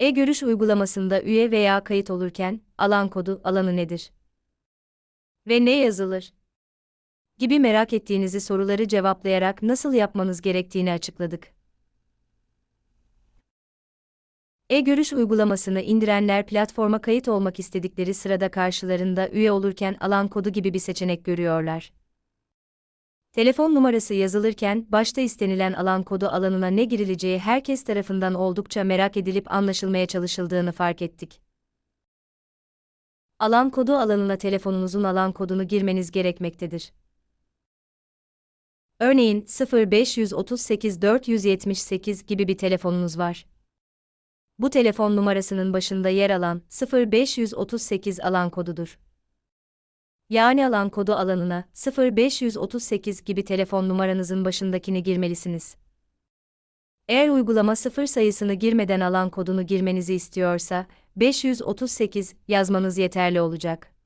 E-görüş uygulamasında üye veya kayıt olurken alan kodu alanı nedir? Ve ne yazılır? Gibi merak ettiğinizi soruları cevaplayarak nasıl yapmanız gerektiğini açıkladık. E-görüş uygulamasını indirenler platforma kayıt olmak istedikleri sırada karşılarında üye olurken alan kodu gibi bir seçenek görüyorlar. Telefon numarası yazılırken başta istenilen alan kodu alanına ne girileceği herkes tarafından oldukça merak edilip anlaşılmaya çalışıldığını fark ettik. Alan kodu alanına telefonunuzun alan kodunu girmeniz gerekmektedir. Örneğin 0538 478 gibi bir telefonunuz var. Bu telefon numarasının başında yer alan 0538 alan kodudur. Yani alan kodu alanına 0538 gibi telefon numaranızın başındakini girmelisiniz. Eğer uygulama 0 sayısını girmeden alan kodunu girmenizi istiyorsa 538 yazmanız yeterli olacak.